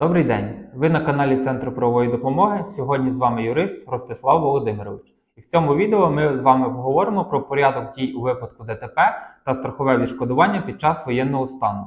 Добрий день! Ви на каналі Центру правової допомоги. Сьогодні з вами юрист Ростислав Володимирович. І в цьому відео ми з вами поговоримо про порядок дій у випадку ДТП та страхове відшкодування під час воєнного стану.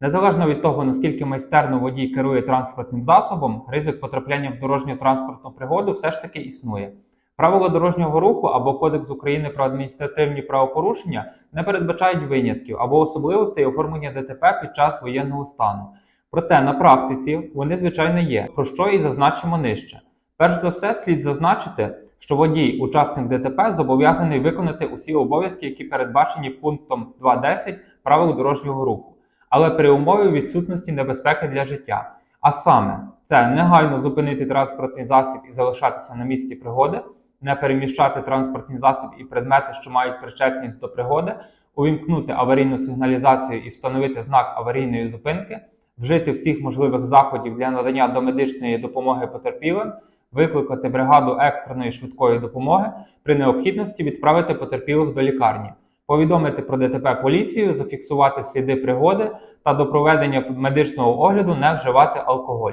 Незалежно від того, наскільки майстерно водій керує транспортним засобом, ризик потрапляння в дорожню транспортну пригоду все ж таки існує. Правила дорожнього руху або Кодекс України про адміністративні правопорушення не передбачають винятків або особливостей оформлення ДТП під час воєнного стану. Проте на практиці вони, звичайно, є, про що і зазначимо нижче. Перш за все, слід зазначити, що водій, учасник ДТП, зобов'язаний виконати усі обов'язки, які передбачені пунктом 2.10 правил дорожнього руху, але при умові відсутності небезпеки для життя. А саме, це негайно зупинити транспортний засіб і залишатися на місці пригоди, не переміщати транспортний засіб і предмети, що мають причетність до пригоди, увімкнути аварійну сигналізацію і встановити знак аварійної зупинки вжити всіх можливих заходів для надання домедичної допомоги потерпілим, викликати бригаду екстреної швидкої допомоги, при необхідності відправити потерпілих до лікарні, повідомити про ДТП поліцію, зафіксувати сліди пригоди та до проведення медичного огляду не вживати алкоголь.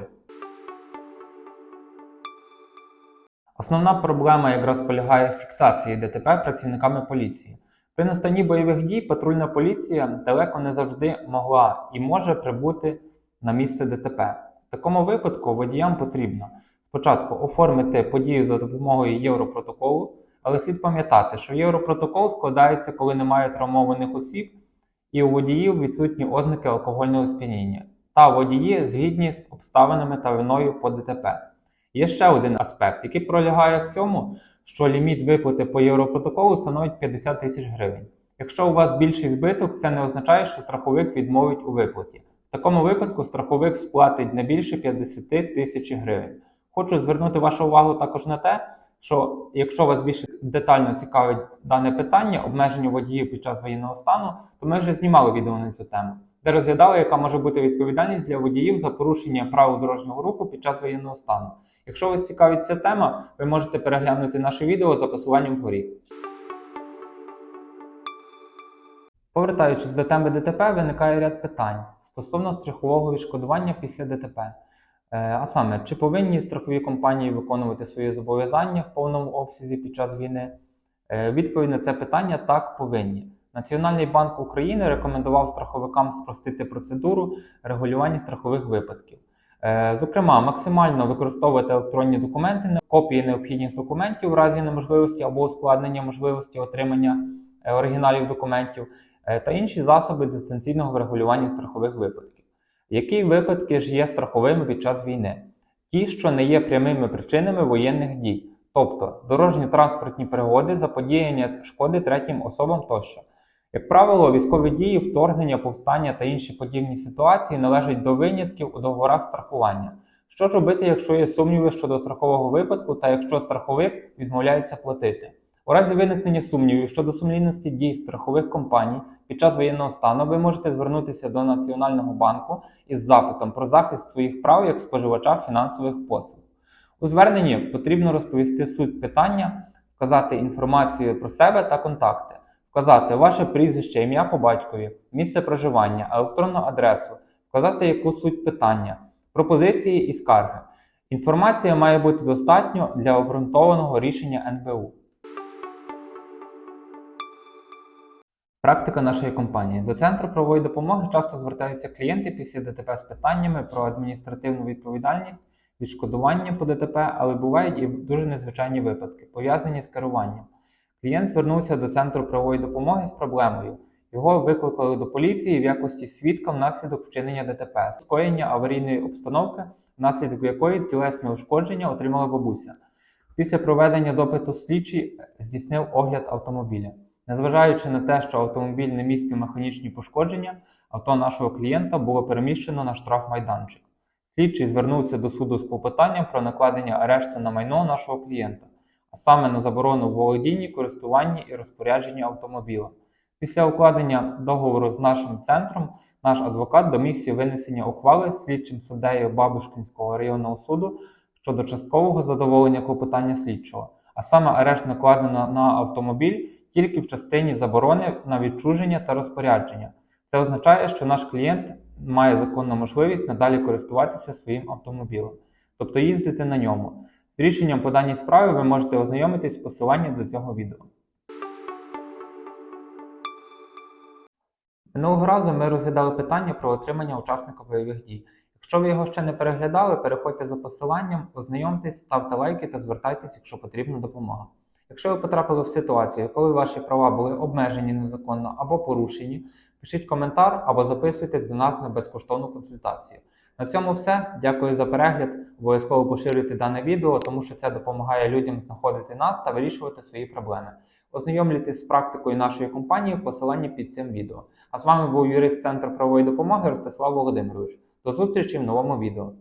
Основна проблема якраз полягає в фіксації ДТП працівниками поліції. При настанні бойових дій патрульна поліція далеко не завжди могла і може прибути на місце ДТП. В такому випадку водіям потрібно спочатку оформити подію за допомогою Європротоколу, але слід пам'ятати, що Європротокол складається, коли немає травмованих осіб і у водіїв відсутні ознаки алкогольного сп'яніння, та водії згідні з обставинами та виною по ДТП. Є ще один аспект, який пролягає в цьому, що ліміт виплати по Європротоколу становить 50 тисяч гривень. Якщо у вас більший збиток, це не означає, що страховик відмовить у виплаті. В такому випадку страховик сплатить не більше 50 тисяч гривень. Хочу звернути вашу увагу також на те, що якщо вас більше детально цікавить дане питання, обмеження водіїв під час воєнного стану, то ми вже знімали відео на цю тему, де розглядали, яка може бути відповідальність для водіїв за порушення правил дорожнього руху під час воєнного стану. Якщо вас цікавить ця тема, ви можете переглянути наше відео за посиланням вгорі. Повертаючись до теми ДТП, виникає ряд питань стосовно страхового відшкодування після ДТП. Е, А саме, чи повинні страхові компанії виконувати свої зобов'язання в повному обсязі під час війни? Е, Відповідь на це питання так повинні. Національний банк України рекомендував страховикам спростити процедуру регулювання страхових випадків. Е, Зокрема, максимально використовувати електронні документи, копії необхідних документів в разі неможливості або ускладнення можливості отримання оригіналів документів та інші засоби дистанційного врегулювання страхових випадків. Які випадки ж є страховими під час війни? Ті, що не є прямими причинами воєнних дій, тобто дорожньо-транспортні пригоди, заподіяння шкоди третім особам тощо. Як правило, військові дії, вторгнення, повстання та інші подібні ситуації належать до винятків у договорах страхування. Що робити, якщо є сумніви щодо страхового випадку та якщо страховик відмовляється платити? У разі виникнення сумнівів щодо сумлінності дій страхових компаній під час воєнного стану ви можете звернутися до Національного банку із запитом про захист своїх прав як споживача фінансових послуг. У зверненні потрібно розповісти суть питання, вказати інформацію про себе та контакти, вказати ваше прізвище, ім'я по батькові, місце проживання, електронну адресу, вказати яку суть питання, пропозиції і скарги. Інформація має бути достатньо для обґрунтованого рішення НБУ. Практика нашої компанії. До центру правової допомоги часто звертаються клієнти після ДТП з питаннями про адміністративну відповідальність, відшкодування по ДТП, але бувають і дуже незвичайні випадки, пов'язані з керуванням. Клієнт звернувся до центру правової допомоги з проблемою. Його викликали до поліції в якості свідка внаслідок вчинення ДТП, скоєння аварійної обстановки, внаслідок якої тілесне ушкодження отримала бабуся. Після проведення допиту слідчий здійснив огляд автомобіля. Незважаючи на те, що автомобіль не містив механічні пошкодження, авто нашого клієнта було переміщено на штрафмайданчик. Слідчий звернувся до суду з попитанням про накладення арешту на майно нашого клієнта, а саме на заборону володінні, користуванні і розпорядженні автомобіля. Після укладення договору з нашим центром наш адвокат домігся винесення ухвали слідчим суддею Бабушкінського районного суду щодо часткового задоволення клопотання слідчого, а саме арешт накладено на автомобіль тільки в частині заборони на відчуження та розпорядження. Це означає, що наш клієнт має законну можливість надалі користуватися своїм автомобілем, тобто їздити на ньому. З рішенням по даній справі ви можете ознайомитись з посиланням до цього відео. Минулого разу ми розглядали питання про отримання учасника бойових дій. Якщо ви його ще не переглядали, переходьте за посиланням, ознайомтесь, ставте лайки та звертайтесь, якщо потрібна допомога. Якщо ви потрапили в ситуацію, коли ваші права були обмежені незаконно або порушені, пишіть коментар або записуйтесь до нас на безкоштовну консультацію. На цьому все. Дякую за перегляд. Обов'язково поширюйте дане відео, тому що це допомагає людям знаходити нас та вирішувати свої проблеми. Ознайомлюйтесь з практикою нашої компанії в посиланні під цим відео. А з вами був юрист Центру правової допомоги Ростислав Володимирович. До зустрічі в новому відео.